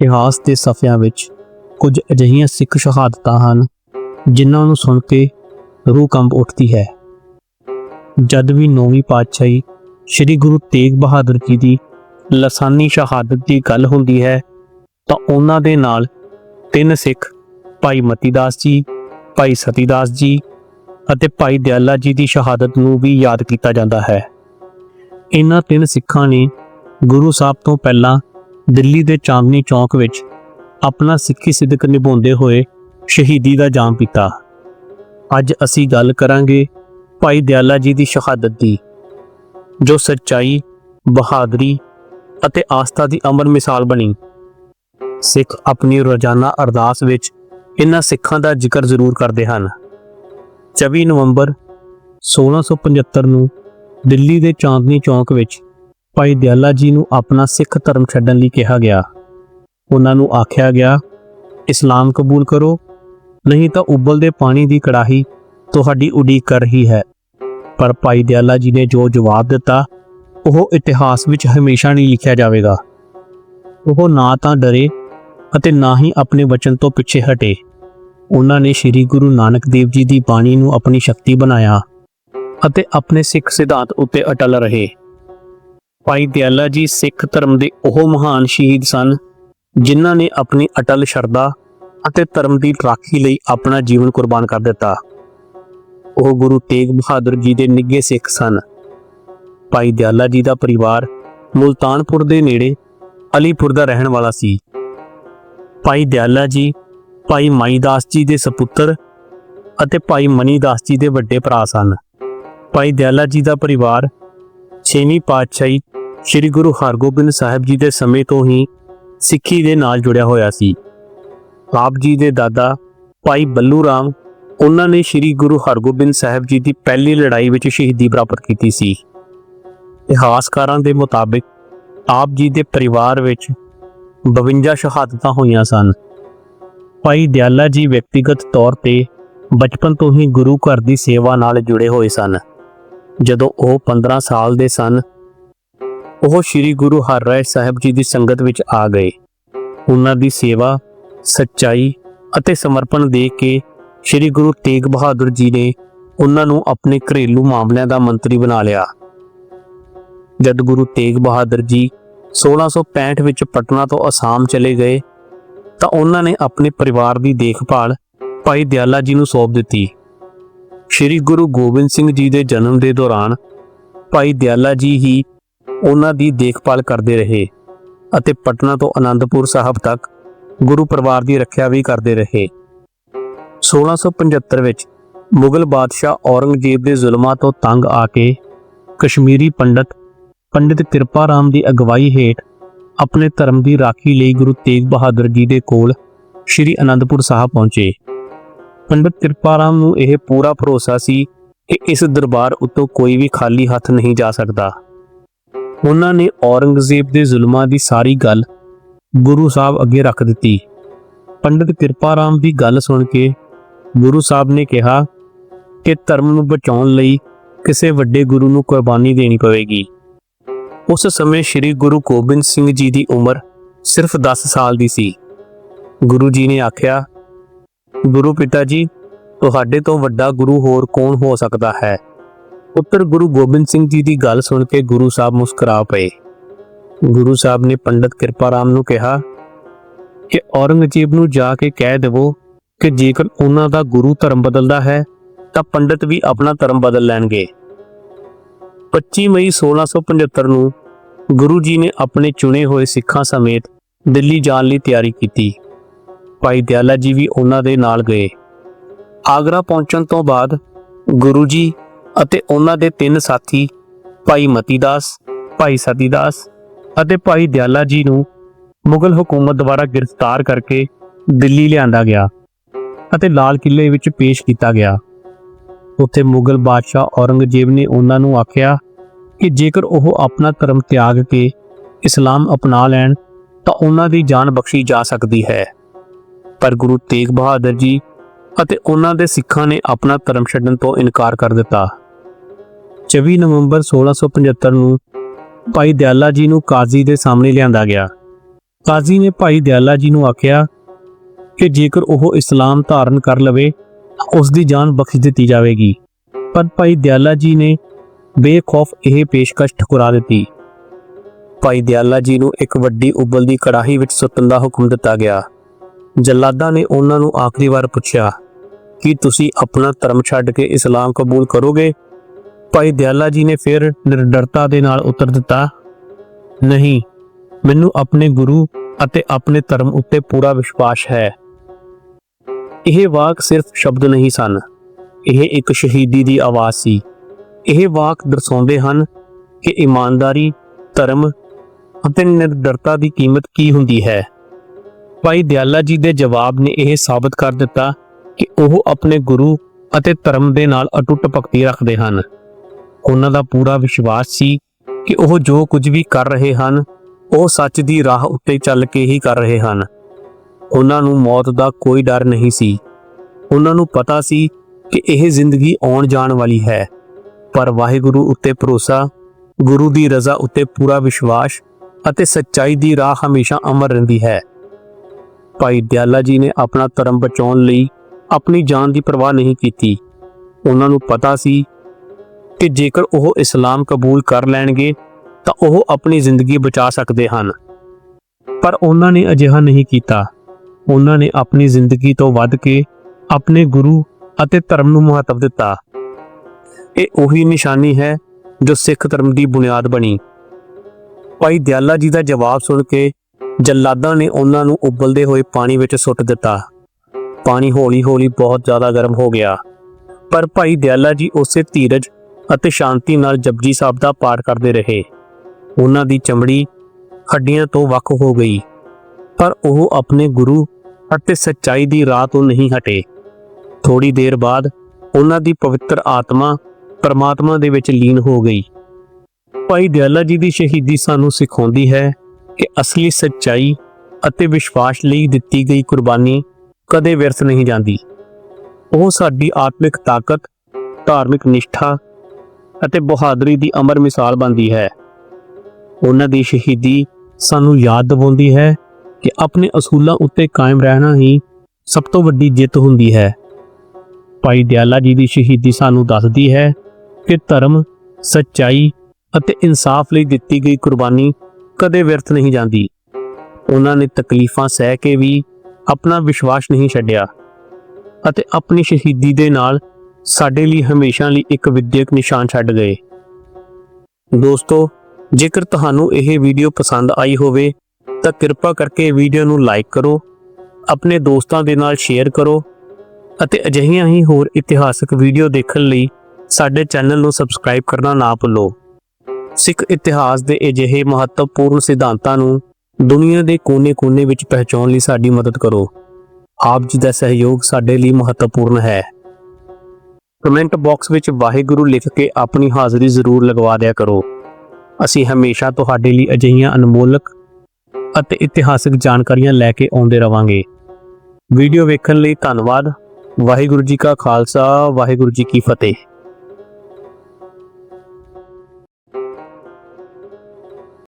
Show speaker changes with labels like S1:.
S1: ਇਤਿਹਾਸ ਦੇ ਸਫ਼ਿਆਂ ਵਿੱਚ ਕੁਝ ਅਜਿਹੀਆਂ ਸਿੱਖ ਸ਼ਹਾਦਤਾਂ ਹਨ, ਜਿਨ੍ਹਾਂ ਨੂੰ ਸੁਣ ਕੇ ਰੂਹ ਕੰਬ ਉੱਠਦੀ ਹੈ। ਜਦ ਵੀ ਨੌਵੀਂ ਪਾਤਸ਼ਾਹੀ ਸ੍ਰੀ ਗੁਰੂ ਤੇਗ ਬਹਾਦਰ ਜੀ ਦੀ ਲਸਾਨੀ ਸ਼ਹਾਦਤ ਦੀ ਗੱਲ ਹੁੰਦੀ ਹੈ, ਤਾਂ ਉਹਨਾਂ ਦੇ ਨਾਲ ਤਿੰਨ ਸਿੱਖ, ਭਾਈ ਮਤੀਦਾਸ ਜੀ, ਭਾਈ ਸਤੀਦਾਸ ਜੀ ਅਤੇ ਭਾਈ ਦਿਆਲਾ ਜੀ ਦੀ ਸ਼ਹਾਦਤ ਨੂੰ ਵੀ ਯਾਦ ਕੀਤਾ ਜਾਂਦਾ ਹੈ। ਇਹਨਾਂ ਤਿੰਨ ਸਿੱਖਾਂ ਨੇ ਗੁਰੂ ਸਾਹਿਬ ਤੋਂ ਪਹਿਲਾਂ ਦਿੱਲੀ ਦੇ ਚਾਂਦਨੀ ਚੌਕ ਵਿੱਚ ਆਪਣਾ ਸਿੱਖੀ ਸਿੱਧਕ ਨਿਭਾਉਂਦੇ ਹੋਏ ਸ਼ਹੀਦੀ ਦਾ ਜਾਮ ਪੀਤਾ। ਅੱਜ ਅਸੀਂ ਗੱਲ ਕਰਾਂਗੇ ਭਾਈ ਦਿਆਲਾ ਜੀ ਦੀ ਸ਼ਹਾਦਤ ਦੀ, ਜੋ ਸੱਚਾਈ, ਬਹਾਦਰੀ ਅਤੇ ਆਸਥਾ ਦੀ ਅਮਰ ਮਿਸਾਲ ਬਣੀ। ਸਿੱਖ ਆਪਣੀ ਰੋਜ਼ਾਨਾ ਅਰਦਾਸ ਵਿੱਚ ਇਹਨਾਂ ਸਿੱਖਾਂ ਦਾ ਜ਼ਿਕਰ ਜ਼ਰੂਰ ਕਰਦੇ ਹਨ। 24 ਨਵੰਬਰ 1675 ਨੂੰ ਦਿੱਲੀ ਦੇ ਚਾਂਦਨੀ ਚੌਕ ਵਿੱਚ ਭਾਈ ਦਿਆਲਾ ਜੀ ਨੂੰ ਆਪਣਾ ਸਿੱਖ ਧਰਮ ਛੱਡਣ ਲਈ ਕਿਹਾ ਗਿਆ। ਉਹਨਾਂ ਨੂੰ ਆਖਿਆ ਗਿਆ, ਇਸਲਾਮ ਕਬੂਲ ਕਰੋ, ਨਹੀਂ ਤਾਂ ਉਬਲਦੇ ਪਾਣੀ ਦੀ ਕੜਾਹੀ ਤੁਹਾਡੀ ਉਡੀਕ ਕਰ ਰਹੀ ਹੈ। ਪਰ ਭਾਈ ਦਿਆਲਾ ਜੀ ਨੇ ਜੋ ਜਵਾਬ ਦਿੱਤਾ, ਉਹ ਇਤਿਹਾਸ ਵਿੱਚ ਹਮੇਸ਼ਾ ਨਹੀਂ ਲਿਖਿਆ ਜਾਵੇਗਾ। ਉਹ ਨਾ ਤਾਂ ਡਰੇ ਅਤੇ ਨਾ ਹੀ ਆਪਣੇ ਵਚਨ ਤੋਂ ਪਿੱਛੇ ਹਟੇ। ਉਹਨਾਂ ਨੇ ਸ੍ਰੀ ਗੁਰੂ ਨਾਨਕ ਦੇਵ ਜੀ ਦੀ ਬਾਣੀ ਨੂੰ ਆਪਣੀ ਸ਼ਕਤੀ ਬਣਾਇਆ ਅਤੇ ਆਪਣੇ ਸਿੱਖ ਸਿਧਾਂਤ ਉੱਤੇ ਅਟਲ ਰਹੇ। ਭਾਈ ਦਿਆਲਾ ਜੀ ਸਿੱਖ ਧਰਮ ਦੇ ਉਹ ਮਹਾਨ ਸ਼ਹੀਦ ਸਨ, ਜਿਨ੍ਹਾਂ ਨੇ ਆਪਣੀ ਅਟਲ ਸ਼ਰਧਾ ਅਤੇ ਧਰਮ ਦੀ ਰਾਖੀ ਲਈ ਆਪਣਾ ਜੀਵਨ ਕੁਰਬਾਨ ਕਰ ਦਿੱਤਾ। ਉਹ ਗੁਰੂ ਤੇਗ ਬਹਾਦਰ ਜੀ ਦੇ ਨਿੱਘੇ ਸਿੱਖ ਸਨ। ਭਾਈ ਦਿਆਲਾ ਜੀ ਦਾ ਪਰਿਵਾਰ ਮੁਲਤਾਨਪੁਰ ਦੇ ਨੇੜੇ ਅਲੀਪੁਰ ਦਾ ਰਹਿਣ ਵਾਲਾ ਸੀ। ਭਾਈ ਦਿਆਲਾ ਜੀ, ਭਾਈ ਮਾਈਦਾਸ ਜੀ ਦੇ ਸਪੁੱਤਰ ਅਤੇ ਭਾਈ ਮਨੀਦਾਸ ਜੀ ਦੇ ਵੱਡੇ ਭਰਾ ਸਨ। ਭਾਈ ਦਿਆਲਾ ਜੀ ਦਾ ਪਰਿਵਾਰ ਛੇਵੀਂ ਪਾਤਸ਼ਾਹੀ ਸ੍ਰੀ ਗੁਰੂ ਹਰਗੋਬਿੰਦ ਸਾਹਿਬ ਜੀ ਦੇ ਸਮੇਂ ਤੋਂ ਹੀ ਸਿੱਖੀ ਦੇ ਨਾਲ ਜੁੜਿਆ ਹੋਇਆ ਸੀ। ਆਪ ਜੀ ਦੇ ਦਾਦਾ ਭਾਈ ਬੱਲੂ ਰਾਮ, ਉਹਨਾਂ ਨੇ ਸ੍ਰੀ ਗੁਰੂ ਹਰਗੋਬਿੰਦ ਸਾਹਿਬ ਜੀ ਦੀ ਪਹਿਲੀ ਲੜਾਈ ਵਿੱਚ ਸ਼ਹੀਦੀ ਪ੍ਰਾਪਤ ਕੀਤੀ ਸੀ। ਇਤਿਹਾਸਕਾਰਾਂ ਦੇ ਮੁਤਾਬਿਕ ਆਪ ਜੀ ਦੇ ਪਰਿਵਾਰ ਵਿੱਚ 52 ਸ਼ਹਾਦਤਾਂ ਹੋਈਆਂ ਸਨ। ਭਾਈ ਦਿਆਲਾ ਜੀ ਵਿਅਕਤੀਗਤ ਤੌਰ ਤੇ ਬਚਪਨ ਤੋਂ ਹੀ ਗੁਰੂ ਘਰ ਦੀ ਸੇਵਾ ਨਾਲ ਜੁੜੇ ਹੋਏ ਸਨ। ਜਦੋਂ ਉਹ 15 ਸਾਲ ਦੇ ਸਨ ਉਹ ਸ੍ਰੀ ਗੁਰੂ ਹਰਿਰਾਏ ਸਾਹਿਬ ਜੀ ਦੀ ਸੰਗਤ ਵਿੱਚ ਆ ਗਏ। ਉਹਨਾਂ ਦੀ ਸੇਵਾ, ਸੱਚਾਈ ਅਤੇ ਸਮਰਪਣ ਦੇਖ ਕੇ ਸ੍ਰੀ ਗੁਰੂ ਤੇਗ ਬਹਾਦਰ ਜੀ ਨੇ ਉਹਨਾਂ ਨੂੰ ਆਪਣੇ ਘਰੇਲੂ ਮਾਮਲਿਆਂ ਦਾ ਮੰਤਰੀ ਬਣਾ ਲਿਆ। ਜਦ ਗੁਰੂ ਤੇਗ ਬਹਾਦਰ ਜੀ 1665 ਵਿੱਚ ਪਟਨਾ ਤੋਂ ਅਸਾਮ ਚਲੇ ਗਏ, ਤਾਂ ਉਹਨਾਂ ਨੇ ਆਪਣੇ ਪਰਿਵਾਰ ਦੀ ਦੇਖਭਾਲ ਭਾਈ ਦਿਆਲਾ ਜੀ ਨੂੰ ਸੌਂਪ ਦਿੱਤੀ। ਸ੍ਰੀ ਗੁਰੂ ਗੋਬਿੰਦ ਸਿੰਘ ਜੀ ਦੇ ਜਨਮ ਦੇ ਦੌਰਾਨ ਭਾਈ ਦਿਆਲਾ ਜੀ ਹੀ ਉਹਨਾਂ ਦੀ ਦੇਖਭਾਲ ਕਰਦੇ ਰਹੇ ਅਤੇ ਪਟਨਾ ਤੋਂ ਆਨੰਦਪੁਰ ਸਾਹਿਬ ਤੱਕ ਗੁਰੂ ਪਰਿਵਾਰ ਦੀ ਰੱਖਿਆ ਵੀ ਕਰਦੇ ਰਹੇ। 1675 ਵਿੱਚ ਮੁਗਲ ਬਾਦਸ਼ਾਹ ਔਰੰਗਜ਼ੇਬ ਦੇ ਜ਼ੁਲਮਾਂ ਤੋਂ ਤੰਗ ਆ ਕੇ ਕਸ਼ਮੀਰੀ ਪੰਡਤ ਪੰਡਿਤ ਕਿਰਪਾ ਰਾਮ ਦੀ ਅਗਵਾਈ ਹੇਠ ਆਪਣੇ ਧਰਮ ਦੀ ਰਾਖੀ ਲਈ ਗੁਰੂ ਤੇਗ ਬਹਾਦਰ ਜੀ ਦੇ ਕੋਲ ਸ੍ਰੀ ਅਨੰਦਪੁਰ ਸਾਹਿਬ ਪਹੁੰਚੇ। ਪੰਡਿਤ ਕਿਰਪਾ ਰਾਮ ਨੂੰ ਇਹ ਪੂਰਾ ਭਰੋਸਾ ਸੀ ਕਿ ਇਸ ਦਰਬਾਰ ਉੱਤੋਂ ਕੋਈ ਵੀ ਖਾਲੀ ਹੱਥ ਨਹੀਂ ਜਾ ਸਕਦਾ। ਉਹਨਾਂ ਨੇ ਔਰੰਗਜ਼ੇਬ ਦੇ ਜ਼ੁਲਮਾਂ ਦੀ ਸਾਰੀ ਗੱਲ ਗੁਰੂ ਸਾਹਿਬ ਅੱਗੇ ਰੱਖ ਦਿੱਤੀ। ਪੰਡਿਤ ਕਿਰਪਾ ਰਾਮ ਦੀ ਗੱਲ ਸੁਣ ਕੇ ਗੁਰੂ ਸਾਹਿਬ ਨੇ ਕਿਹਾ ਕਿ ਧਰਮ ਨੂੰ ਬਚਾਉਣ ਲਈ ਕਿਸੇ ਵੱਡੇ ਗੁਰੂ ਨੂੰ ਕੁਰਬਾਨੀ ਦੇਣੀ ਪਵੇਗੀ। ਉਸ ਸਮੇਂ ਸ੍ਰੀ ਗੁਰੂ ਗੋਬਿੰਦ ਸਿੰਘ ਜੀ ਦੀ ਉਮਰ ਸਿਰਫ 10 ਸਾਲ ਦੀ ਸੀ। ਗੁਰੂ ਜੀ ਨੇ ਆਖਿਆ, ਗੁਰੂ ਪਿਤਾ ਜੀ, ਤੁਹਾਡੇ ਤੋਂ ਵੱਡਾ ਗੁਰੂ ਹੋਰ ਕੌਣ ਹੋ ਸਕਦਾ ਹੈ? ਪੁੱਤਰ ਗੁਰੂ ਗੋਬਿੰਦ ਸਿੰਘ ਜੀ ਦੀ ਗੱਲ ਸੁਣ ਕੇ ਗੁਰੂ ਸਾਹਿਬ ਮੁਸਕਰਾ ਪਏ। ਗੁਰੂ ਸਾਹਿਬ ਨੇ ਪੰਡਤ ਕਿਰਪਾ ਰਾਮ ਨੂੰ ਕਿਹਾ ਕਿ ਔਰੰਗਜ਼ੇਬ ਨੂੰ ਜਾ ਕੇ ਕਹਿ ਦੇਵੋ ਕਿ ਜੇਕਰ ਉਹਨਾਂ ਦਾ ਗੁਰੂ ਧਰਮ ਬਦਲਦਾ ਹੈ, ਤਾਂ ਪੰਡਤ ਵੀ ਆਪਣਾ ਧਰਮ ਬਦਲ ਲੈਣਗੇ। 25 ਮਈ 1675 ਨੂੰ ਗੁਰੂ ਜੀ ਨੇ ਆਪਣੇ ਚੁਣੇ ਹੋਏ ਸਿੱਖਾਂ ਸਮੇਤ ਦਿੱਲੀ ਜਾਣ ਲਈ ਤਿਆਰੀ ਕੀਤੀ। ਭਾਈ ਦਿਆਲਾ ਜੀ ਵੀ ਉਹਨਾਂ ਦੇ ਨਾਲ ਗਏ। ਆਗਰਾ ਪਹੁੰਚਣ ਤੋਂ ਬਾਅਦ ਗੁਰੂ ਜੀ ਅਤੇ ਉਹਨਾਂ ਦੇ ਤਿੰਨ ਸਾਥੀ, ਭਾਈ ਮਤੀਦਾਸ, ਭਾਈ ਸਤੀਦਾਸ ਅਤੇ ਭਾਈ ਦਿਆਲਾ ਜੀ ਨੂੰ ਮੁਗਲ ਹਕੂਮਤ ਦੁਆਰਾ ਗ੍ਰਿਫਤਾਰ ਕਰਕੇ ਦਿੱਲੀ ਲਿਆਂਦਾ ਗਿਆ ਅਤੇ ਲਾਲ ਕਿਲੇ ਵਿੱਚ ਪੇਸ਼ ਕੀਤਾ ਗਿਆ। ਉੱਥੇ ਮੁਗਲ ਬਾਦਸ਼ਾਹ ਔਰੰਗਜ਼ੇਬ ਨੇ ਉਹਨਾਂ ਨੂੰ ਆਖਿਆ ਕਿ ਜੇਕਰ ਉਹ ਆਪਣਾ ਧਰਮ ਤਿਆਗ ਕੇ ਇਸਲਾਮ ਅਪਣਾ ਲੈਣ, ਤਾਂ ਉਹਨਾਂ ਦੀ ਜਾਨ ਬਖਸ਼ੀ ਜਾ ਸਕਦੀ ਹੈ। ਪਰ ਗੁਰੂ ਤੇਗ ਬਹਾਦਰ ਜੀ ਅਤੇ ਉਹਨਾਂ ਦੇ ਸਿੱਖਾਂ ਨੇ ਆਪਣਾ ਧਰਮ ਛੱਡਣ ਤੋਂ ਇਨਕਾਰ ਕਰ ਦਿੱਤਾ। 24 ਨਵੰਬਰ 1675 ਨੂੰ ਭਾਈ ਦਿਆਲਾ ਜੀ ਨੂੰ ਕਾਜ਼ੀ ਦੇ ਸਾਹਮਣੇ ਲਿਆਂਦਾ ਗਿਆ। ਕਾਜ਼ੀ ਨੇ ਭਾਈ ਦਿਆਲਾ ਜੀ ਨੂੰ ਆਖਿਆ ਕਿ ਜੇਕਰ ਉਹ ਇਸਲਾਮ ਧਾਰਨ ਕਰ ਲਵੇ ਤਾਂ ਉਸ ਦੀ ਜਾਨ ਬਖਸ਼ ਦਿੱਤੀ ਜਾਵੇਗੀ। ਪਰ ਭਾਈ ਦਿਆਲਾ ਜੀ ਨੇ ਬੇਖੌਫ ਇਹ ਪੇਸ਼ਕਸ਼ ਠੁਕਰਾ ਦਿੱਤੀ। ਭਾਈ ਦਿਆਲਾ ਜੀ ਨੂੰ ਇੱਕ ਵੱਡੀ ਉਬਲਦੀ ਕੜਾਹੀ ਵਿੱਚ ਸੁੱਟਣ ਦਾ ਹੁਕਮ ਦਿੱਤਾ ਗਿਆ। ਜੱਲਾਦਾਂ ਨੇ ਉਹਨਾਂ ਨੂੰ ਆਖਰੀ ਵਾਰ ਪੁੱਛਿਆ ਕਿ ਤੁਸੀਂ ਆਪਣਾ ਧਰਮ ਛੱਡ ਕੇ ਇਸਲਾਮ ਕਬੂਲ ਕਰੋਗੇ? ਭਾਈ ਦਿਆਲਾ ਜੀ ਨੇ ਫਿਰ ਨਿਰਡਰਤਾ ਦੇ ਨਾਲ ਉੱਤਰ ਦਿੱਤਾ, ਨਹੀਂ, ਮੈਨੂੰ ਆਪਣੇ ਗੁਰੂ ਅਤੇ ਆਪਣੇ ਧਰਮ ਉੱਤੇ ਪੂਰਾ ਵਿਸ਼ਵਾਸ ਹੈ। ਇਹ ਵਾਕ ਸਿਰਫ ਸ਼ਬਦ ਨਹੀਂ ਸਨ। ਇਹ ਇੱਕ ਸ਼ਹੀਦੀ ਦੀ ਆਵਾਜ਼ ਸੀ। ਇਹ ਵਾਕ ਦਰਸਾਉਂਦੇ ਹਨ ਕਿ ਇਮਾਨਦਾਰੀ, ਧਰਮ ਅਤੇ ਨਿਰਡਰਤਾ ਦੀ ਕੀਮਤ ਕੀ ਹੁੰਦੀ ਹੈ। ਭਾਈ ਦਿਆਲਾ ਜੀ ਦੇ ਜਵਾਬ ਨੇ ਇਹ ਸਾਬਤ ਕਰ ਦਿੱਤਾ ਕਿ ਉਹ ਆਪਣੇ ਗੁਰੂ ਅਤੇ ਧਰਮ ਦੇ ਨਾਲ ਅਟੁੱਟ ਭਗਤੀ ਰੱਖਦੇ ਹਨ। ਉਹਨਾਂ ਦਾ ਪੂਰਾ ਵਿਸ਼ਵਾਸ ਸੀ ਕਿ ਉਹ ਜੋ ਕੁਝ ਵੀ ਕਰ ਰਹੇ ਹਨ, ਉਹ ਸੱਚ ਦੀ ਰਾਹ ਉੱਤੇ ਚੱਲ ਕੇ ਹੀ ਕਰ ਰਹੇ ਹਨ। ਉਹਨਾਂ ਨੂੰ ਮੌਤ ਦਾ ਕੋਈ ਡਰ ਨਹੀਂ ਸੀ। ਉਹਨਾਂ ਨੂੰ ਪਤਾ ਸੀ ਕਿ ਇਹ ਜ਼ਿੰਦਗੀ ਆਉਣ ਜਾਣ ਵਾਲੀ ਹੈ। ਪਰ ਵਾਹਿਗੁਰੂ ਉੱਤੇ ਭਰੋਸਾ, ਗੁਰੂ ਦੀ ਰਜ਼ਾ ਉੱਤੇ ਪੂਰਾ ਵਿਸ਼ਵਾਸ ਅਤੇ ਸੱਚਾਈ ਦੀ ਰਾਹ ਹਮੇਸ਼ਾ ਅਮਰ ਰਹਿੰਦੀ ਹੈ। ਭਾਈ ਦਿਆਲਾ ਜੀ ਨੇ ਆਪਣਾ ਧਰਮ ਬਚਾਉਣ ਲਈ ਆਪਣੀ ਜਾਨ ਦੀ ਪਰਵਾਹ ਨਹੀਂ ਕੀਤੀ। ਉਹਨਾਂ ਨੂੰ ਪਤਾ ਸੀ ਕਿ ਜੇਕਰ ਉਹ ਇਸਲਾਮ ਕਬੂਲ ਕਰ ਲੈਣਗੇ, ਤਾਂ ਉਹ ਆਪਣੀ ਜ਼ਿੰਦਗੀ ਬਚਾ ਸਕਦੇ ਹਨ। ਪਰ ਉਹਨਾਂ ਨੇ ਅਜਿਹਾ ਨਹੀਂ ਕੀਤਾ। ਉਹਨਾਂ ਨੇ ਆਪਣੀ ਜ਼ਿੰਦਗੀ ਤੋਂ ਵੱਧ ਕੇ ਆਪਣੇ ਗੁਰੂ ਅਤੇ ਧਰਮ ਨੂੰ ਮਹੱਤਵ ਦਿੱਤਾ। ਇਹ ਉਹੀ ਨਿਸ਼ਾਨੀ ਹੈ ਜੋ ਸਿੱਖ ਧਰਮ ਦੀ ਬੁਨਿਆਦ ਬਣੀ। ਭਾਈ ਦਿਆਲਾ ਜੀ ਦਾ ਜਵਾਬ ਸੁਣ ਕੇ ਜੱਲਾਦਾਂ ਨੇ ਉਹਨਾਂ ਨੂੰ ਉਬਲਦੇ ਹੋਏ ਪਾਣੀ ਵਿੱਚ ਸੁੱਟ ਦਿੱਤਾ। ਪਾਣੀ ਹੌਲੀ-ਹੌਲੀ ਬਹੁਤ ਜ਼ਿਆਦਾ ਗਰਮ ਹੋ ਗਿਆ। ਪਰ ਭਾਈ ਦਿਆਲਾ ਜੀ ਉਸੇ ਧੀਰਜ ਅਤੇ ਸ਼ਾਂਤੀ ਨਾਲ ਜਪਜੀ ਸਾਹਿਬ ਦਾ ਪਾਠ ਕਰਦੇ ਰਹੇ। ਉਹਨਾਂ ਦੀ ਚਮੜੀ ਹੱਡੀਆਂ ਤੋਂ ਵੱਖ ਹੋ ਗਈ, ਪਰ ਉਹ ਆਪਣੇ ਗੁਰੂ ਅਤੇ ਸੱਚਾਈ ਦੀ ਰਾਹ ਤੋਂ ਨਹੀਂ ਹਟੇ। ਥੋੜੀ ਦੇਰ ਬਾਅਦ ਉਹਨਾਂ ਦੀ ਪਵਿੱਤਰ ਆਤਮਾ ਪਰਮਾਤਮਾ ਦੇ ਵਿੱਚ ਲੀਨ ਹੋ ਗਈ। ਭਾਈ ਦਿਆਲਾ ਜੀ ਦੀ ਸ਼ਹੀਦੀ ਸਾਨੂੰ ਸਿਖਾਉਂਦੀ ਹੈ ਕਿ ਅਸਲੀ ਸੱਚਾਈ ਅਤੇ ਵਿਸ਼ਵਾਸ ਲਈ ਦਿੱਤੀ ਗਈ ਕੁਰਬਾਨੀ ਕਦੇ ਵਿਅਰਥ ਨਹੀਂ ਜਾਂਦੀ। ਉਹ ਸਾਡੀ ਆਤਮਿਕ ਤਾਕਤ, ਧਾਰਮਿਕ ਨਿਸ਼ਠਾ ਅਤੇ ਬਹਾਦਰੀ ਦੀ ਅਮਰ ਮਿਸਾਲ ਬਣਦੀ ਹੈ। ਉਹਨਾਂ ਦੀ ਸ਼ਹੀਦੀ ਸਾਨੂੰ ਯਾਦ ਦਿਵਾਉਂਦੀ ਹੈ ਕਿ ਆਪਣੇ ਅਸੂਲਾਂ ਉੱਤੇ ਕਾਇਮ ਰਹਿਣਾ ਹੀ ਸਭ ਤੋਂ ਵੱਡੀ ਜਿੱਤ ਹੁੰਦੀ ਹੈ। ਭਾਈ ਦਿਆਲਾ ਜੀ ਦੀ ਸ਼ਹੀਦੀ ਸਾਨੂੰ ਦੱਸਦੀ ਹੈ ਕਿ ਧਰਮ, ਸੱਚਾਈ ਅਤੇ ਇਨਸਾਫ ਲਈ ਦਿੱਤੀ ਗਈ ਕੁਰਬਾਨੀ ਕਦੇ ਵਿਅਰਥ ਨਹੀਂ ਜਾਂਦੀ। ਉਹਨਾਂ ਨੇ ਤਕਲੀਫਾਂ ਸਹਿ ਕੇ ਵੀ ਆਪਣਾ ਵਿਸ਼ਵਾਸ ਨਹੀਂ ਛੱਡਿਆ ਅਤੇ ਆਪਣੀ ਸ਼ਹੀਦੀ ਦੇ ਨਾਲ ਸਾਡੇ ਲਈ ਹਮੇਸ਼ਾ ਲਈ ਇੱਕ ਵਿਦਿਅਕ ਨਿਸ਼ਾਨ ਛੱਡ ਗਏ। ਦੋਸਤੋ, ਜੇਕਰ ਤੁਹਾਨੂੰ ਇਹ ਵੀਡੀਓ ਪਸੰਦ ਆਈ ਹੋਵੇ, ਤਾਂ ਕਿਰਪਾ ਕਰਕੇ ਵੀਡੀਓ ਨੂੰ ਲਾਈਕ ਕਰੋ, ਆਪਣੇ ਦੋਸਤਾਂ ਦੇ ਨਾਲ ਸ਼ੇਅਰ ਕਰੋ ਅਤੇ ਅਜਿਹੀਆਂ ਹੀ ਹੋਰ ਇਤਿਹਾਸਕ ਵੀਡੀਓ ਦੇਖਣ ਲਈ ਸਾਡੇ ਚੈਨਲ ਨੂੰ ਸਬਸਕ੍ਰਾਈਬ ਕਰਨਾ ਨਾ ਭੁੱਲੋ। ਸਿੱਖ ਇਤਿਹਾਸ ਦੇ ਅਜਿਹੇ ਮਹੱਤਵਪੂਰਨ ਸਿਧਾਂਤਾਂ ਨੂੰ ਦੁਨੀਆ ਦੇ ਕੋਨੇ-ਕੋਨੇ ਵਿੱਚ ਪਹੁੰਚਾਉਣ ਲਈ ਸਾਡੀ ਮਦਦ ਕਰੋ। ਆਪ ਜੀ ਦਾ ਸਹਿਯੋਗ ਸਾਡੇ ਲਈ ਮਹੱਤਵਪੂਰਨ ਹੈ। ਕਮੈਂਟ ਬਾਕਸ ਵਿੱਚ ਵਾਹਿਗੁਰੂ ਲਿਖ ਕੇ ਆਪਣੀ ਹਾਜ਼ਰੀ ਜ਼ਰੂਰ ਲਗਵਾ ਦਿਆ ਕਰੋ। ਅਸੀਂ ਹਮੇਸ਼ਾ ਤੁਹਾਡੇ ਲਈ ਅਜਿਹੀਆਂ ਅਨਮੋਲਕ ਅਤੇ ਇਤਿਹਾਸਿਕ ਜਾਣਕਾਰੀਆਂ ਲੈ ਕੇ ਆਉਂਦੇ ਰਵਾਂਗੇ। ਵੀਡੀਓ ਵੇਖਣ ਲਈ ਧੰਨਵਾਦ। ਵਾਹਿਗੁਰੂ ਜੀ ਕਾ ਖਾਲਸਾ, ਵਾਹਿਗੁਰੂ ਜੀ ਕੀ ਫਤਿਹ।